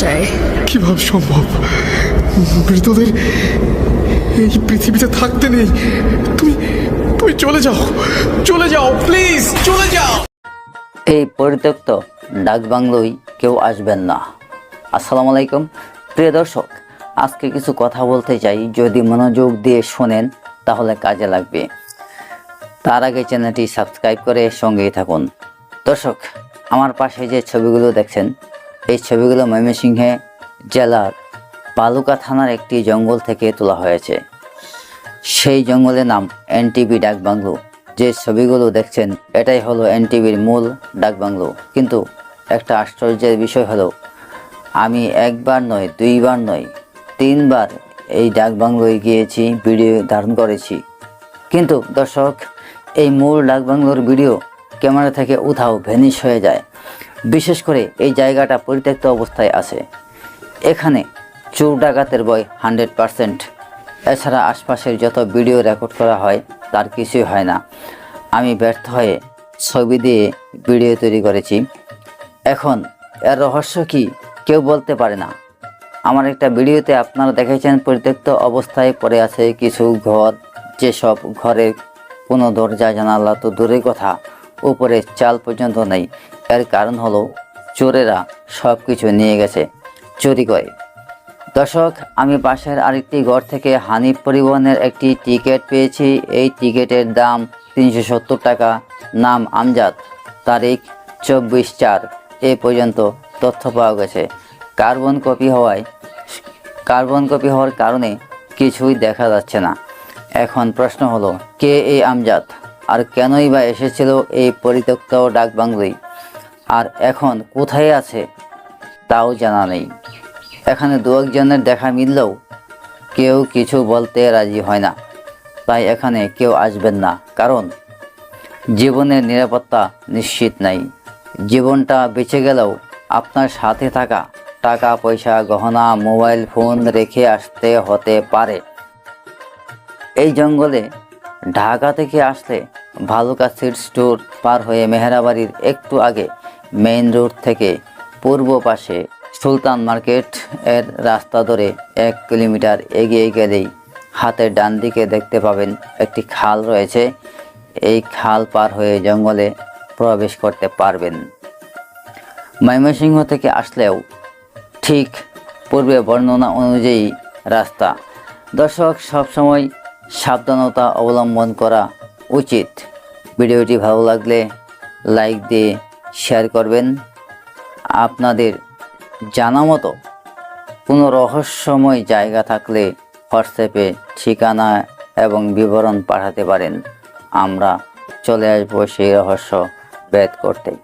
যায় কীভাবে সম্ভব? মৃতদের এই পৃথিবীতে থাকতে নেই। তুমি তুমি চলে যাও। চলে যাও প্লিজ চলে যাও। এই পরিত্যক্ত ডাকবাংলোয় কেউ আসবেন না। আসসালামু আলাইকুম। প্রিয় দর্শক আজকে কিছু কথা বলতে চাই। যদি মনোযোগ দিয়ে শোনেন তাহলে কাজে লাগবে। তার আগে চ্যানেলটি সাবস্ক্রাইব করে সঙ্গেই থাকুন। দর্শক আমার পাশে যে ছবিগুলো দেখছেন এই ছবিগুলো ময়মনসিংহে জেলার বালুকা থানার একটি জঙ্গল থেকে তোলা হয়েছে। সেই জঙ্গলের নাম এনটিভি ডাকবাংলো। যে ছবিগুলো দেখছেন, এটাই হলো এনটিভির মূল ডাকবাংলো। কিন্তু একটা আশ্চর্যের বিষয় হলো, আমি একবার নয়, দুইবার নয়, তিনবার এই ডাকবাংলোয় গিয়েছি, ভিডিও ধারণ করেছি। কিন্তু দর্শক, এই মূল ডাকবাংলোর ভিডিও ক্যামেরা থেকে উধাও ভ্যানিশ হয়ে যায়। বিশেষ করে এই জায়গাটা পরিত্যক্ত অবস্থায় আছে। এখানে চোর ডাকাতের বই হান্ড্রেড পারসেন্ট। এছাড়া আশপাশের যত ভিডিও রেকর্ড করা হয়, তার কিছুই হয় না। আমি ব্যর্থ হয়ে ছবি দিয়ে ভিডিও তৈরি করেছি। এখন এর রহস্য কি কেউ বলতে পারে না। আমার একটা ভিডিওতে আপনারা দেখেছেন, পরিত্যক্ত অবস্থায় পড়ে আছে কিছু ঘর। যেসব ঘরের কোনো দরজা, জানালা তো দূরের কথা উপরে চাল পর্যন্ত নেই। এর কারণ হলো চোরেরা সব কিছু নিয়ে গেছে। চুরি করে। দর্শক, আমি পাশের আরেকটি ঘর থেকে হানিফ পরিবহনের একটি টিকিট পেয়েছি। এই টিকিটের দাম তিনশো সত্তর টাকা। নাম আমজাদ। তারিখ চব্বিশ চার। এ পর্যন্ত তথ্য পাওয়া গেছে। কার্বন কপি হওয়ায় কার্বন কপি হওয়ার কারণে কিছুই দেখা যাচ্ছে না। এখন প্রশ্ন হলো, কে এই আমজাদ? আর কেনই বা এসেছিল এই পরিত্যক্ত ডাকবাংলোয়? আর এখন কোথায় আছে তাও জানা নেই। এখানে দু একজনের দেখা মিললেও কেউ কিছু বলতে রাজি হয় না। তাই এখানে কেউ আসবেন না, কারণ জীবনের নিরাপত্তা নিশ্চিত নাই। জীবনটা বেঁচে গেলেও আপনার সাথে থাকা টাকা, পয়সা, গহনা, মোবাইল, ফোন রেখে আসতে হতে পারে। এই জঙ্গলে ঢাকা থেকে আসলে ভালুকা সিট স্টোর পার হয়ে মেহরাবাড়ির একটু আগে মেইন রোড থেকে পূর্ব পাশে সুলতান মার্কেট এর রাস্তা ধরে এক কিলোমিটার এগিয়ে গেলেই হাতের ডান দিকে দেখতে পাবেন একটি খাল রয়েছে। এই খাল পার হয়ে জঙ্গলে প্রবেশ করতে পারবেন। ময়মনসিংহ থেকে আসলেও ঠিক পূর্বে বর্ণনা অনুযায়ী রাস্তা। দর্শক, সবসময় সাবধানতা অবলম্বন করা উচিত। ভিডিওটি ভালো লাগলে লাইক দিয়ে শেয়ার করবেন। আপনাদের জানা মতো কোনো রহস্যময় জায়গা থাকলে হোয়াটসঅ্যাপে ঠিকানা এবং বিবরণ পাঠাতে পারেন। আমরা চলে আসব সেই রহস্য ভেদ করতে।